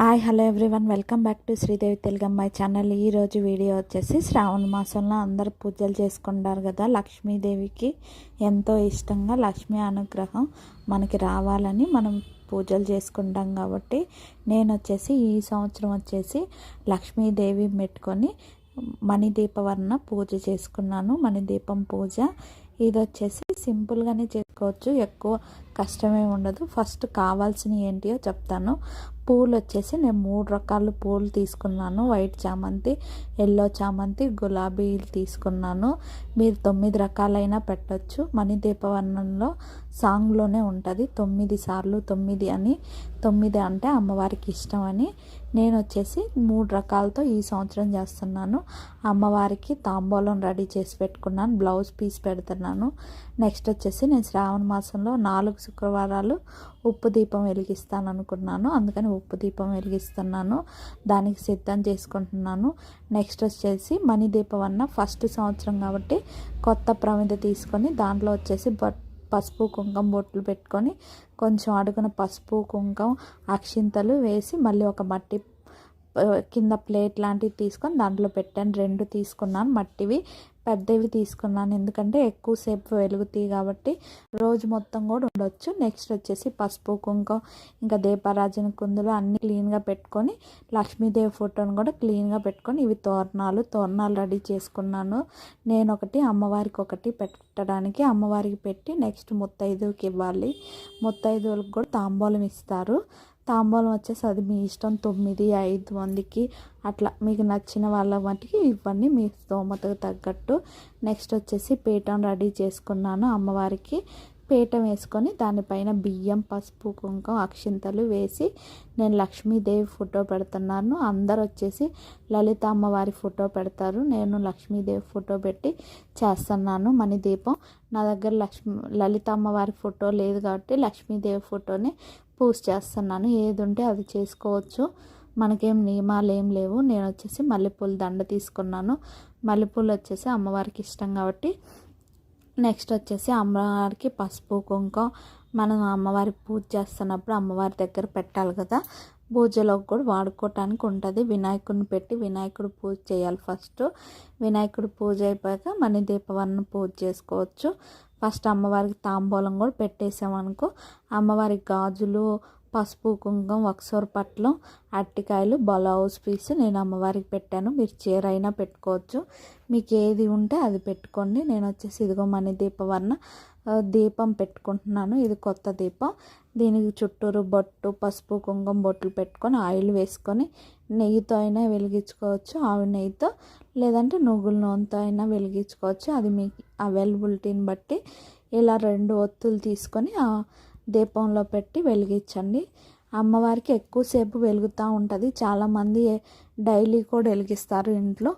Hi hello everyone. Welcome back to Sridevi తెలుగమ్మాయి channel. ఈరోజు video వచ్చేసి శ్రావణ మాసంలో అందరు పూజలు చేసుకుంటారు కదా. లక్ష్మీదేవికి ఎంతో ఇష్టంగా లక్ష్మీ అనుగ్రహం మనకి రావాలని మనం పూజలు చేసుకుంటాం కాబట్టి నేను వచ్చేసి ఈ సంవత్సరం వచ్చేసి లక్ష్మీదేవి పెట్టుకొని మణిదీపవర్ణ పూజ చేసుకున్నాను. మణిదీపం పూజ. ఇది వచ్చేసి సింపుల్గానే చేసుకోవచ్చు. ఎక్కువ కష్టమే ఉండదు. ఫస్ట్ కావాల్సినవి ఏంటియో చెప్తాను. పూలు వచ్చేసి నేను మూడు రకాల పూలు తీసుకున్నాను. వైట్ చామంతి ఎల్లో చామంతి గులాబీలు తీసుకున్నాను. మీరు తొమ్మిది రకాలైనా పెట్టచ్చు. మణిదీపవర్ణంలో సాంగ్లోనే ఉంటుంది. తొమ్మిది సార్లు తొమ్మిది అని. తొమ్మిది అంటే అమ్మవారికి ఇష్టం అని. నేను వచ్చేసి మూడు రకాలతో ఈ సంవత్సరం చేస్తున్నాను. అమ్మవారికి తాంబూలం రెడీ చేసి పెట్టుకున్నాను. బ్లౌజ్ పీస్ పెడుతున్నాను. నెక్స్ట్ వచ్చేసి నేను శ్రావణ మాసంలో నాలుగు శుక్రవారాలు ఉప్పు దీపం వెలిగిస్తాను అనుకున్నాను అందుకని ఉప్పు దీపం వెలిగిస్తున్నాను. దానికి సిద్ధం చేసుకుంటున్నాను. నెక్స్ట్ వచ్చేసి మణి దీపం అన్న ఫస్ట్ సంవత్సరం కాబట్టి కొత్త ప్రమిద తీసుకొని దాంట్లో వచ్చేసి బట్ పసుపు కుంకుమ బొట్లు పెట్టుకొని కొంచెం అడుగున పసుపు కుంకుమ అక్షింతలు వేసి మళ్ళీ ఒక మట్టి కింద ప్లేట్ లాంటివి తీసుకొని దాంట్లో పెట్టాను. రెండు తీసుకున్నాను మట్టివి. పెద్దవి తీసుకున్నాను. ఎందుకంటే ఎక్కువసేపు వెలుగుతాయి కాబట్టి రోజు మొత్తం కూడా ఉండొచ్చు. నెక్స్ట్ వచ్చేసి పసుపు కుంకుమ ఇంకా దీపారాజన కుందులు అన్నీ క్లీన్గా పెట్టుకొని లక్ష్మీదేవి ఫోటోని కూడా క్లీన్గా పెట్టుకొని ఇవి తోరణాలు తోరణాలు రెడీ చేసుకున్నాను. నేను ఒకటి అమ్మవారికి ఒకటి పెట్టడానికి. అమ్మవారికి పెట్టి నెక్స్ట్ ముత్తైదువుకి ఇవ్వాలి. ముత్తైదువులకు కూడా తాంబూలం ఇస్తారు. తాంబూలం వచ్చేసి అది మీ ఇష్టం తొమ్మిది ఐదు మందికి అట్లా. మీకు నచ్చిన వాళ్ళ మటుకి ఇవన్నీ మీ స్తోమతకు తగ్గట్టు. నెక్స్ట్ వచ్చేసి పీఠం రెడీ చేసుకున్నాను అమ్మవారికి. పీఠం వేసుకొని దానిపైన బియ్యం పసుపు కుంకుమ అక్షింతలు వేసి నేను లక్ష్మీదేవి ఫోటో పెడుతున్నాను. అందరు వచ్చేసి లలిత అమ్మవారి ఫోటో పెడతారు. నేను లక్ష్మీదేవి ఫోటో పెట్టి చేస్తున్నాను మణిదీపం. నా దగ్గర లక్ష్మి లలిత అమ్మవారి ఫోటో లేదు కాబట్టి లక్ష్మీదేవి ఫోటోని పూజ చేస్తున్నాను. ఏది ఉంటే అది చేసుకోవచ్చు. మనకేం నియమాలు ఏం లేవు. నేను వచ్చేసి మల్లెపూల దండ తీసుకున్నాను. మల్లెపూలు వచ్చేసి అమ్మవారికి ఇష్టం కాబట్టి నెక్స్ట్ వచ్చేసి అమ్మవారికి పసుపు కుంకుమ. మనం అమ్మవారి పూజ చేస్తున్నప్పుడు అమ్మవారి దగ్గర పెట్టాలి కదా. పూజలోకి కూడా వాడుకోవటానికి ఉంటుంది. వినాయకుడిని పెట్టి వినాయకుడు పూజ చేయాలి ఫస్ట్. వినాయకుడు పూజ అయిపోయాక మణి దీపవన్న పూజ చేసుకోవచ్చు. ఫస్ట్ అమ్మవారికి తాంబూలం కూడా పెట్టేసామనుకో అమ్మవారికి గాజులు పసుపు కుంకుమ వక్సోర్ పట్లం అట్టికాయలు బ్లౌజ్ పీస్ నేను అమ్మవారికి పెట్టాను. మీరు చీర అయినా పెట్టుకోవచ్చు. మీకు ఏది ఉంటే అది పెట్టుకోండి. నేను వచ్చేసి ఇదిగో మణి దీపవర్ణ దీపం పెట్టుకుంటున్నాను. ఇది కొత్త దీపం. దీనికి చుట్టూరు బొట్టు పసుపు కుంకుమ బొట్లు పెట్టుకొని ఆయిల్ వేసుకొని నెయ్యితో అయినా వెలిగించుకోవచ్చు. ఆవి నెయ్యితో లేదంటే నువ్వుల నూనెతో అయినా వెలిగించుకోవచ్చు. అది మీకు అవైలబిలిటీని బట్టి ఇలా రెండు ఒత్తులు తీసుకొని దీపంలో పెట్టి వెలిగించండి. అమ్మవారికి ఎక్కువసేపు వెలుగుతూ ఉంటుంది. చాలామంది డైలీ కూడా వెలిగిస్తారు ఇంట్లో.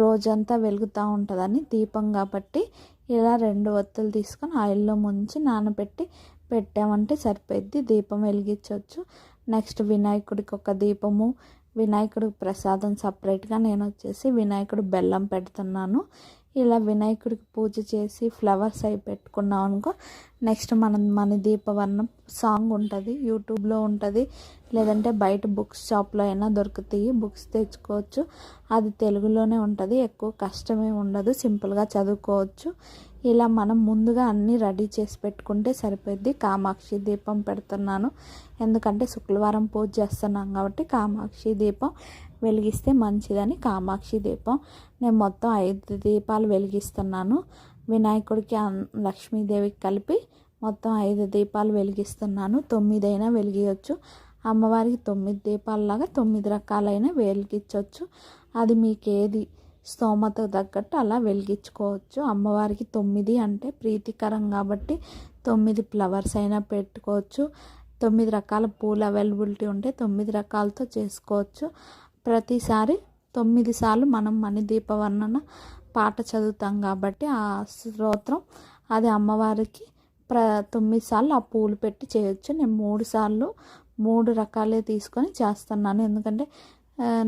రోజంతా వెలుగుతూ ఉంటుందని దీపం కాబట్టి ఇలా రెండు ఒత్తులు తీసుకొని ఆయిల్లో ముంచి నానబెట్టి పెట్టామంటే సరిపోద్ది దీపం వెలిగించవచ్చు. నెక్స్ట్ వినాయకుడికి ఒక దీపము వినాయకుడికి ప్రసాదం సపరేట్గా నేను వచ్చేసి వినాయకుడు బెల్లం పెడుతున్నాను. ఇలా వినాయకుడికి పూజ చేసి ఫ్లవర్స్ అవి పెట్టుకున్నాం అనుకో నెక్స్ట్ మనం మన దీపవర్ణం సాంగ్ ఉంటుంది యూట్యూబ్లో ఉంటుంది లేదంటే బయట బుక్స్ షాప్లో అయినా దొరుకుతాయి బుక్స్ తెచ్చుకోవచ్చు. అది తెలుగులోనే ఉంటుంది ఎక్కువ కష్టమే ఉండదు సింపుల్గా చదువుకోవచ్చు. ఇలా మనం ముందుగా అన్నీ రెడీ చేసి పెట్టుకుంటే సరిపోద్ది. కామాక్షి దీపం పెడుతున్నాను. ఎందుకంటే శుక్రవారం పూజ చేస్తున్నాం కాబట్టి కామాక్షి దీపం. వెలిగిస్తే మంచిదని కామాక్షి దీపం. నేను మొత్తం ఐదు దీపాలు వెలిగిస్తున్నాను. వినాయకుడికి లక్ష్మీదేవికి కలిపి మొత్తం ఐదు దీపాలు వెలిగిస్తున్నాను. తొమ్మిదైనా వెలిగించవచ్చు అమ్మవారికి తొమ్మిది దీపాలలాగా తొమ్మిది రకాలైన వెలిగించవచ్చు అది మీకు ఏది స్తోమత తగ్గట్టు అలా వెలిగించుకోవచ్చు. అమ్మవారికి తొమ్మిది అంటే ప్రీతికరం కాబట్టి తొమ్మిది ఫ్లవర్స్ అయినా పెట్టుకోవచ్చు. తొమ్మిది రకాల పూలు అవైలబిలిటీ ఉంటే తొమ్మిది రకాలతో చేసుకోవచ్చు. ప్రతిసారి తొమ్మిది సార్లు మనం మణి దీపవర్ణన పాట చదువుతాం కాబట్టి ఆ స్తోత్రం అది అమ్మవారికి ప్ర తొమ్మిది సార్లు ఆ పూలు పెట్టి చేయొచ్చు. నేను మూడు సార్లు మూడు రకాలే తీసుకొని చేస్తున్నాను. ఎందుకంటే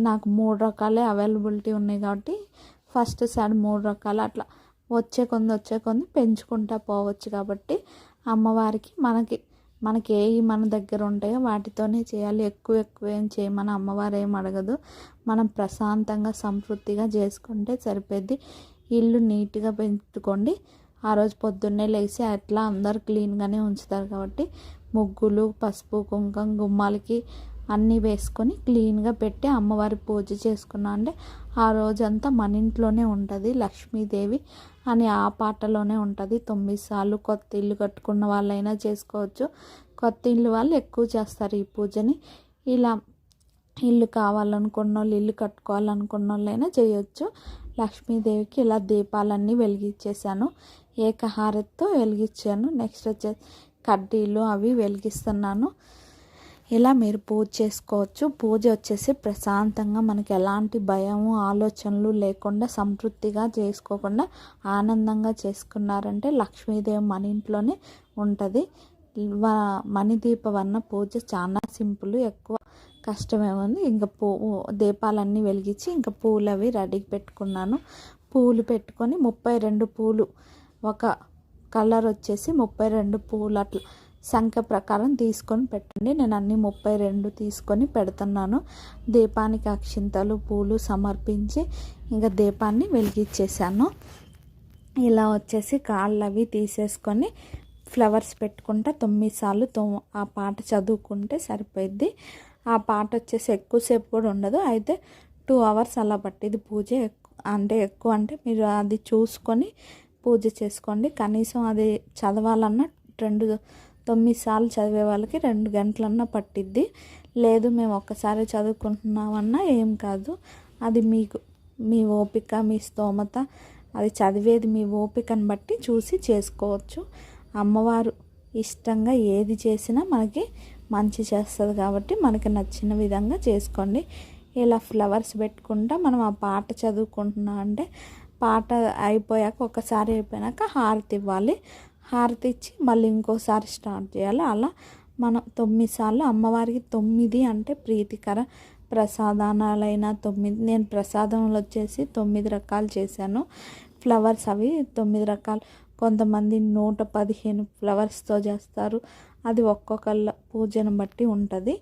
నాకు మూడు రకాలే అవైలబిలిటీ ఉన్నాయి కాబట్టి ఫస్ట్ సారి మూడు రకాలు అట్లా వచ్చే కొంది వచ్చే కొంది పెంచుకుంటా పోవచ్చు కాబట్టి అమ్మవారికి మనకి మనకి ఏవి మన దగ్గర ఉంటాయో వాటితోనే చేయాలి. ఎక్కువ ఎక్కువ ఏం చేయమని అమ్మవారు ఏం అడగదు. మనం ప్రశాంతంగా సంతృప్తిగా చేసుకుంటే సరిపోద్ది. ఇల్లు నీట్గా పెంచుకోండి. ఆ రోజు పొద్దున్నే లేచి అట్లా అందరు క్లీన్గానే ఉంచుతారు కాబట్టి ముగ్గులు పసుపు కుంకం గుమ్మాలకి అన్నీ వేసుకొని క్లీన్గా పెట్టి అమ్మవారి పూజ చేసుకున్నా అంటే ఆ రోజంతా మన ఇంట్లోనే ఉంటుంది లక్ష్మీదేవి. అని ఆ పాటలోనే ఉంటుంది. తొమ్మిది సార్లు కొత్త ఇల్లు కట్టుకున్న వాళ్ళైనా చేసుకోవచ్చు. కొత్త ఇల్లు వాళ్ళు ఎక్కువ చేస్తారు ఈ పూజని. ఇలా ఇల్లు కావాలనుకున్న వాళ్ళు ఇల్లు కట్టుకోవాలనుకున్న వాళ్ళైనా చేయొచ్చు. లక్ష్మీదేవికి ఇలా దీపాలన్నీ వెలిగించేశాను. ఏకహారతితో వెలిగించాను. నెక్స్ట్ వచ్చేసి కడ్డీలు అవి వెలిగిస్తున్నాను. ఇలా మీరు పూజ చేసుకోవచ్చు. పూజ వచ్చేసి ప్రశాంతంగా మనకి ఎలాంటి భయము ఆలోచనలు లేకుండా సంతృప్తిగా చేసుకోకుండా ఆనందంగా చేసుకున్నారంటే లక్ష్మీదేవి మన ఇంట్లోనే ఉంటుంది. మణిదీప వర్ణ పూజ చాలా సింపుల్ ఎక్కువ కష్టమేముంది ఇంకా పూ దీపాలన్నీ వెలిగించి ఇంకా పూలు అవి రెడీకి పెట్టుకున్నాను. పూలు పెట్టుకొని ముప్పై రెండు పూలు ఒక కలర్ వచ్చేసి ముప్పై రెండు పూలు అట్లా సంఖ్య ప్రకారం తీసుకొని పెట్టండి. నేను అన్ని ముప్పై రెండు తీసుకొని పెడుతున్నాను. దీపానికి అక్షింతలు పూలు సమర్పించి ఇంకా దీపాన్ని వెలిగించేసాను ఇలా వచ్చేసి కాళ్ళు అవి తీసేసుకొని ఫ్లవర్స్ పెట్టుకుంటా తొమ్మిది సార్లు ఆ పాట చదువుకుంటే సరిపోయిద్ది. ఆ పాట వచ్చేసి ఎక్కువసేపు కూడా ఉండదు. అయితే టూ అవర్స్ అలా పట్టింది పూజ అంటే ఎక్కువ అంటే మీరు అది చూసుకొని పూజ చేసుకోండి. కనీసం అది చదవాలన్నా రెండు తొమ్మిది సార్లు చదివే వాళ్ళకి రెండు గంటలన్నా పట్టిద్ది. లేదు మేము ఒక్కసారి చదువుకుంటున్నామన్నా ఏం కాదు. అది మీకు మీ ఓపిక మీ స్తోమత. అది చదివేది మీ ఓపికను బట్టి చూసి చేసుకోవచ్చు. అమ్మవారు ఇష్టంగా ఏది చేసినా మనకి మంచి చేస్తుంది కాబట్టి మనకి నచ్చిన విధంగా చేసుకోండి. ఇలా ఫ్లవర్స్ పెట్టుకుంటా మనం ఆ పాట చదువుకుంటున్నాం అంటే పాట అయిపోయాక ఒకసారి అయిపోయాక హారతి ఇవ్వాలి. హారతి ఇచ్చి మళ్ళీ ఇంకోసారి స్టార్ట్ చేయాలి. అలా మనం తొమ్మిది సార్లు అమ్మవారికి తొమ్మిది అంటే ప్రీతికర ప్రసాదానాలైన తొమ్మిది నేను ప్రసాదంలో వచ్చేసి తొమ్మిది రకాలు చేశాను. ఫ్లవర్స్ అవి తొమ్మిది రకాలు. కొంతమంది నూట పదిహేను ఫ్లవర్స్తో చేస్తారు. అది ఒక్కొక్కళ్ళ పూజను బట్టి ఉంటుంది.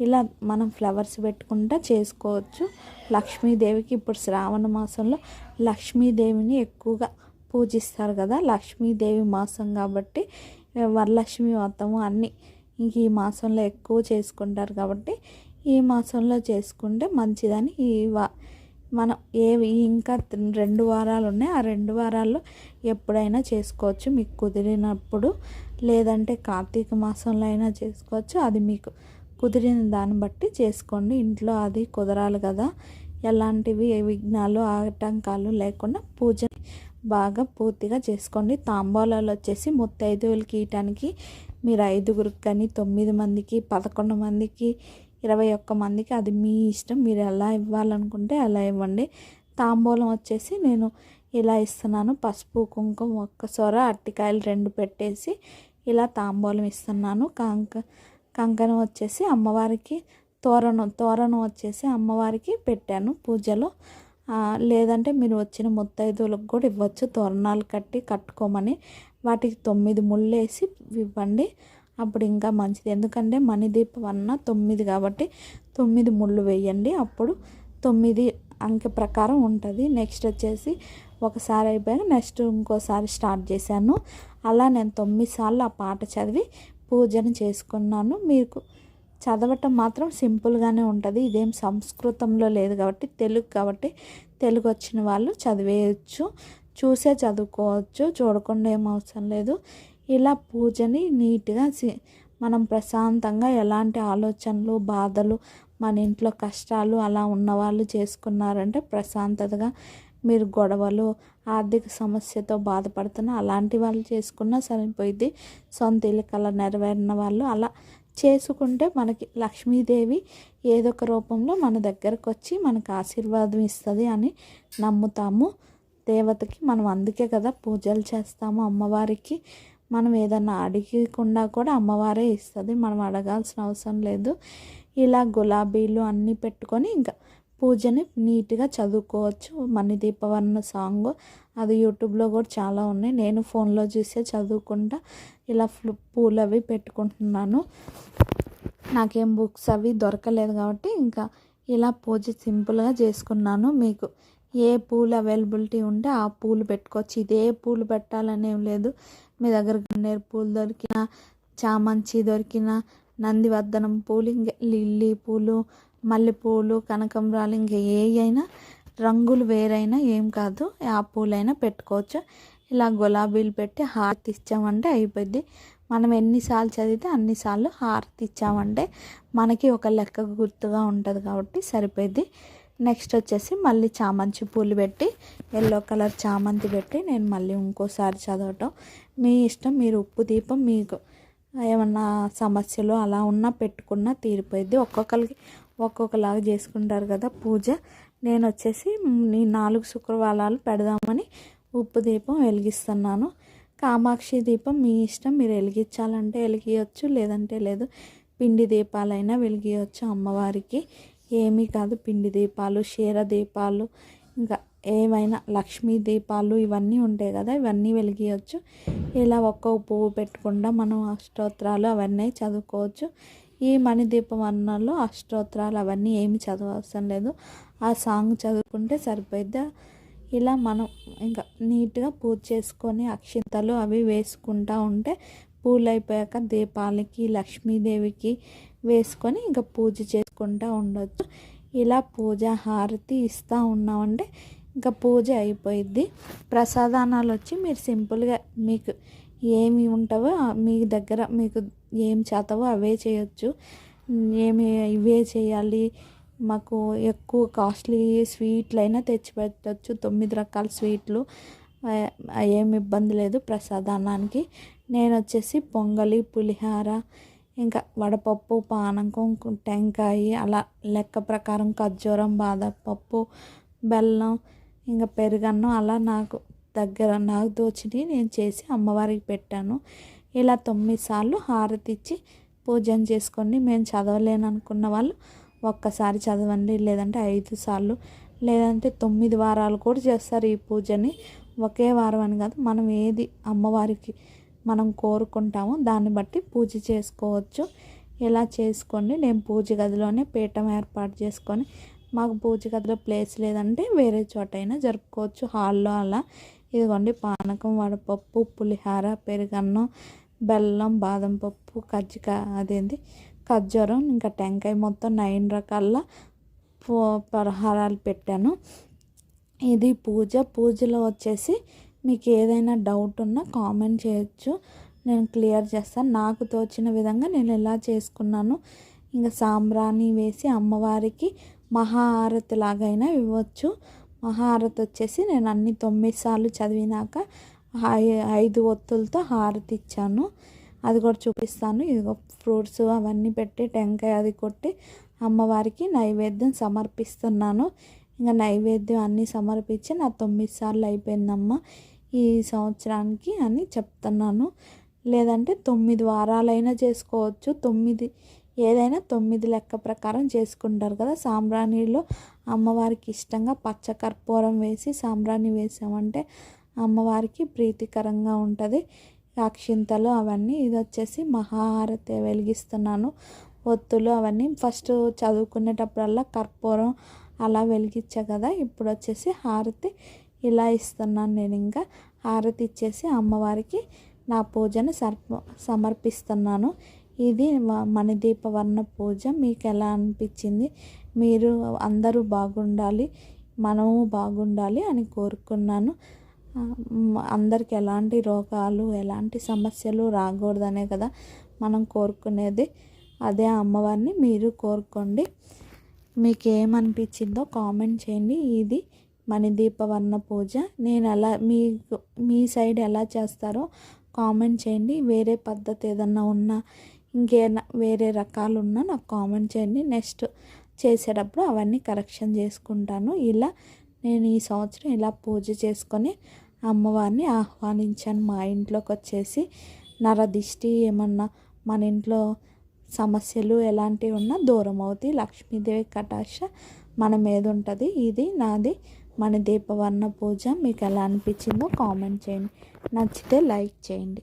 ఇలా మనం ఫ్లవర్స్ పెట్టుకుంటా చేసుకోవచ్చు. లక్ష్మీదేవికి ఇప్పుడు శ్రావణ మాసంలో లక్ష్మీదేవిని ఎక్కువగా పూజిస్తారు కదా లక్ష్మీదేవి మాసం కాబట్టి వరలక్ష్మి వ్రతము అన్నీ ఇంక ఈ మాసంలో ఎక్కువ చేసుకుంటారు కాబట్టి ఈ మాసంలో చేసుకుంటే మంచిదని ఈ వా మనం ఏవి ఇంకా రెండు వారాలు ఉన్నాయి ఆ రెండు వారాల్లో ఎప్పుడైనా చేసుకోవచ్చు. మీకు కుదిరినప్పుడు లేదంటే కార్తీక మాసంలో అయినా చేసుకోవచ్చు. అది మీకు కుదిరిన దాన్ని బట్టి చేసుకోండి. ఇంట్లో అది కుదరాలి కదా. ఎలాంటివి విఘ్నాలు ఆటంకాలు లేకుండా పూజ బాగా పూర్తిగా చేసుకోండి. తాంబూలాలు వచ్చేసి ముత్తైదువులకి ఇయటానికి మీరు ఐదుగురికి కానీ తొమ్మిది మందికి పదకొండు మందికి ఇరవై ఒక్క మందికి అది మీ ఇష్టం. మీరు ఎలా ఇవ్వాలనుకుంటే అలా ఇవ్వండి. తాంబూలం వచ్చేసి నేను ఇలా ఇస్తున్నాను. పసుపు కుంకుమ ఒక్క సొర అట్టికాయలు రెండు పెట్టేసి ఇలా తాంబూలం ఇస్తున్నాను. కంక కంకణం వచ్చేసి అమ్మవారికి తోరణం తోరణం వచ్చేసి అమ్మవారికి పెట్టాను పూజలో. లేదంటే మీరు వచ్చిన ముత్తైదులకు కూడా ఇవ్వచ్చు. తోరణాలు కట్టి కట్టుకోమని వాటికి తొమ్మిది ముళ్ళేసి ఇవ్వండి. అప్పుడు ఇంకా మంచిది. ఎందుకంటే మణిదీపం అన్న తొమ్మిది కాబట్టి తొమ్మిది ముళ్ళు వేయండి. అప్పుడు తొమ్మిది అంకె ప్రకారం ఉంటుంది. నెక్స్ట్ వచ్చేసి ఒకసారి అయిపోయాక నెక్స్ట్ ఇంకోసారి స్టార్ట్ చేశాను. అలా నేను తొమ్మిది సార్లు ఆ పాట చదివి పూజను చేసుకున్నాను. మీకు చదవటం మాత్రం సింపుల్గానే ఉంటుంది. ఇదేం సంస్కృతంలో లేదు కాబట్టి తెలుగు కాబట్టి తెలుగు వచ్చిన వాళ్ళు చదివేయచ్చు చూసే చదువుకోవచ్చు చూడకుండా ఏం అవసరం లేదు. ఇలా పూజని నీట్గా మనం ప్రశాంతంగా ఎలాంటి ఆలోచనలు బాధలు మన ఇంట్లో కష్టాలు అలా ఉన్నవాళ్ళు చేసుకున్నారంటే ప్రశాంతతగా మీరు గొడవలు ఆర్థిక సమస్యతో బాధపడుతున్న అలాంటి వాళ్ళు చేసుకున్నా సరిపోయింది సొంత ఇల్లు కల నెరవేరిన వాళ్ళు అలా చేసుకుంటే మనకి లక్ష్మీదేవి ఏదో ఒక రూపంలో మన దగ్గరకు వచ్చి మనకు ఆశీర్వాదం ఇస్తుంది అని నమ్ముతాము. దేవతకి మనం అందుకే కదా పూజలు చేస్తాము అమ్మవారికి. మనం ఏదన్నా అడిగకుండా కూడా అమ్మవారే ఇస్తుంది. మనం అడగాల్సిన అవసరం లేదు. ఇలా గులాబీలు అన్నీ పెట్టుకొని ఇంకా పూజని నీట్గా చదువుకోవచ్చు. మణిదీపవర్ణ సాంగ్. అది యూట్యూబ్లో కూడా చాలా ఉన్నాయి. నేను ఫోన్లో చూసే చదువుకుంటా. ఇలా పూలు అవి పెట్టుకుంటున్నాను. నాకేం బుక్స్ అవి దొరకలేదు కాబట్టి ఇంకా ఇలా పూజ సింపుల్గా చేసుకున్నాను మీకు. ఏ పూలు అవైలబిలిటీ ఉంటే ఆ పూలు పెట్టుకోవచ్చు. ఇదే పూలు పెట్టాలనేం లేదు. మీ దగ్గర గన్నేరు పూలు దొరికిన చామంచి దొరికిన నందివర్ధనం పూలు ఇంకా లిల్లీ పూలు మల్లెపూలు కనకంబరాలు ఇంకా ఏ అయినా రంగులు వేరైనా ఏం కాదు. ఆ పూలైనా పెట్టుకోవచ్చు. ఇలా గులాబీలు పెట్టి హారతి ఇచ్చామంటే అయిపోద్ది. మనం ఎన్నిసార్లు చదివితే అన్నిసార్లు హారతి ఇచ్చామంటే మనకి ఒక లెక్క గుర్తుగా ఉంటుంది కాబట్టి సరిపోద్ది. నెక్స్ట్ వచ్చేసి మళ్ళీ చామంతి పూలు పెట్టి ఎల్లో కలర్ చామంతి పెట్టి నేను మళ్ళీ ఇంకోసారి చదవటం. మీ ఇష్టం మీరు ఉప్పు దీపం మీకు ఏమన్నా సమస్యలు అలా ఉన్నా పెట్టుకున్నా తీరిపోయింది ఒక్కొక్కరికి ఒక్కొక్కలాగా చేసుకుంటారు కదా పూజ. నేను వచ్చేసి ఈ నాలుగు శుక్రవారాలు పెడదామని ఉప్పు దీపం వెలిగిస్తున్నాను. కామాక్షి దీపం మీ ఇష్టం మీరు వెలిగించాలంటే వెలిగియచ్చు లేదంటే లేదు. పిండి దీపాలైనా వెలిగియచ్చు అమ్మవారికి. ఏమీ కాదు పిండి దీపాలు క్షీర దీపాలు ఇంకా ఏమైనా లక్ష్మీ దీపాలు ఇవన్నీ ఉంటాయి కదా ఇవన్నీ వెలిగించవచ్చు ఇలా ఒక్క పువ్వు పెట్టకుండా మనం అష్టోత్తరాలు అవన్నీ చదువుకోవచ్చు. ఈ మణిదీపం అన్నలో అష్టోత్తరాలు అవన్నీ ఏమి చదవవసరం లేదు. ఆ సాంగ్ చదువుకుంటే సరిపోద్ది ఇలా మనం ఇంకా నీట్గా పూజ చేసుకొని అక్షింతలు అవి వేసుకుంటూ ఉంటే పూలు అయిపోయాక దీపాలకి లక్ష్మీదేవికి వేసుకొని ఇంకా పూజ చేసుకుంటూ ఉండొచ్చు. ఇలా పూజ హారతి ఇస్తూ ఉన్నామంటే ఇంకా పూజ అయిపోయిద్ది. ప్రసాదానాలు వచ్చి మీరు సింపుల్గా మీకు ఏమి ఉంటావో మీ దగ్గర మీకు ఏం చేతవో అవే చేయొచ్చు. ఏమి ఇవే చేయాలి మాకు ఎక్కువ కాస్ట్లీ స్వీట్లు అయినా తెచ్చిపెట్టచ్చు తొమ్మిది రకాల స్వీట్లు. ఏమి ఇబ్బంది లేదు ప్రసాదానానికి. నేను వచ్చేసి పొంగలి పులిహార ఇంకా వడపప్పు పానకం టెంకాయ అలా లెక్క ప్రకారం ఖర్జూరం బాదపప్పు బెల్లం ఇంకా పెరుగన్నం అలా నాకు దగ్గర నాకు దోచిని నేను చేసి అమ్మవారికి పెట్టాను. ఇలా తొమ్మిది సార్లు హారతి ఇచ్చి పూజన చేసుకొని మేము చదవలేను అనుకున్న వాళ్ళు ఒక్కసారి చదవండి లేదంటే ఐదు సార్లు లేదంటే తొమ్మిది వారాలు కూడా చేస్తారు ఈ పూజని. ఒకే వారం అని కాదు మనం ఏది అమ్మవారికి మనం కోరుకుంటామో దాన్ని బట్టి పూజ చేసుకోవచ్చు. ఇలా చేసుకోండి. నేను పూజ గదిలోనే పీఠం ఏర్పాటు చేసుకొని మాకు పూచికత్తులో ప్లేస్ లేదంటే వేరే చోట అయినా జరుపుకోవచ్చు హాల్లో అలా. ఇదిగోండి పానకం వడపప్పు పులిహార పెరుగన్నం బెల్లం బాదం పప్పు కజ్జిక అదేంటి ఖర్జూరం ఇంకా టెంకాయ. మొత్తం నైన్ రకాల పలహారాలు పెట్టాను. ఇది పూజ. పూజలో వచ్చేసి మీకు ఏదైనా డౌట్ ఉన్నా కామెంట్ చేయొచ్చు. నేను క్లియర్ చేస్తాను. నాకు తోచిన విధంగా నేను ఎలా చేసుకున్నాను. ఇంకా సాంబ్రాణి వేసి అమ్మవారికి మహాహారతి లాగైనా ఇవ్వచ్చు. మహాహారతి వచ్చేసి నేను అన్ని తొమ్మిది సార్లు చదివినాక ఐదు ఒత్తులతో హారతి ఇచ్చాను. అది కూడా చూపిస్తాను. ఇదిగో ఫ్రూట్స్ అవన్నీ పెట్టి టెంకాయ అది కొట్టి అమ్మవారికి నైవేద్యం సమర్పిస్తున్నాను. ఇంకా నైవేద్యం అన్నీ సమర్పించి నా తొమ్మిది సార్లు అయిపోయిందమ్మ. ఈ సంవత్సరానికి అని చెప్తున్నాను. లేదంటే తొమ్మిది వారాలైనా చేసుకోవచ్చు. తొమ్మిది ఏదైనా తొమ్మిది లెక్క ప్రకారం చేసుకుంటారు కదా. సాంబ్రాణిలో అమ్మవారికి ఇష్టంగా పచ్చ కర్పూరం వేసి సాంబ్రాణి వేసామంటే అమ్మవారికి ప్రీతికరంగా ఉంటుంది. అక్షింతలు అవన్నీ ఇది వచ్చేసి మహాహారతి వెలిగిస్తున్నాను. ఒత్తులు అవన్నీ ఫస్ట్ చదువుకునేటప్పుడల్లా కర్పూరం అలా వెలిగించా కదా. ఇప్పుడు వచ్చేసి హారతి ఇలా ఇస్తున్నాను నేను ఇంకా. హారతి ఇచ్చేసి అమ్మవారికి నా పూజను సర్ప సమర్పిస్తున్నాను. ఇది మణిదీపవర్ణ పూజ. మీకు ఎలా అనిపించింది? మీరు అందరూ బాగుండాలి మనము బాగుండాలి అని కోరుకున్నాను. అందరికి ఎలాంటి రోగాలు ఎలాంటి సమస్యలు రాకూడదనే కదా మనం కోరుకునేది. అదే అమ్మవారిని మీరు కోరుకోండి. మీకు ఏమనిపించిందో కామెంట్ చేయండి. ఇది మణిదీపవర్ణ పూజ. నేను ఎలా మీకు మీ సైడ్ ఎలా చేస్తారో కామెంట్ చేయండి. వేరే పద్ధతి ఏదన్నా ఉన్నా ఇంకేనా వేరే రకాలు ఉన్నా నాకు కామెంట్ చేయండి. నెక్స్ట్ చేసేటప్పుడు అవన్నీ కరెక్షన్ చేసుకుంటాను. ఇలా నేను ఈ సంవత్సరం ఇలా పూజ చేసుకొని అమ్మవారిని ఆహ్వానించాను. మా ఇంట్లోకి వచ్చేసి నరదిష్టి ఏమన్నా మన ఇంట్లో సమస్యలు ఎలాంటివి ఉన్నా దూరం అవుతాయి లక్ష్మీదేవి కటాక్ష మన మీద ఉంటుంది. ఇది నాది. మన దీపవర్ణ పూజ మీకు ఎలా అనిపించిందో కామెంట్ చేయండి. నచ్చితే లైక్ చేయండి.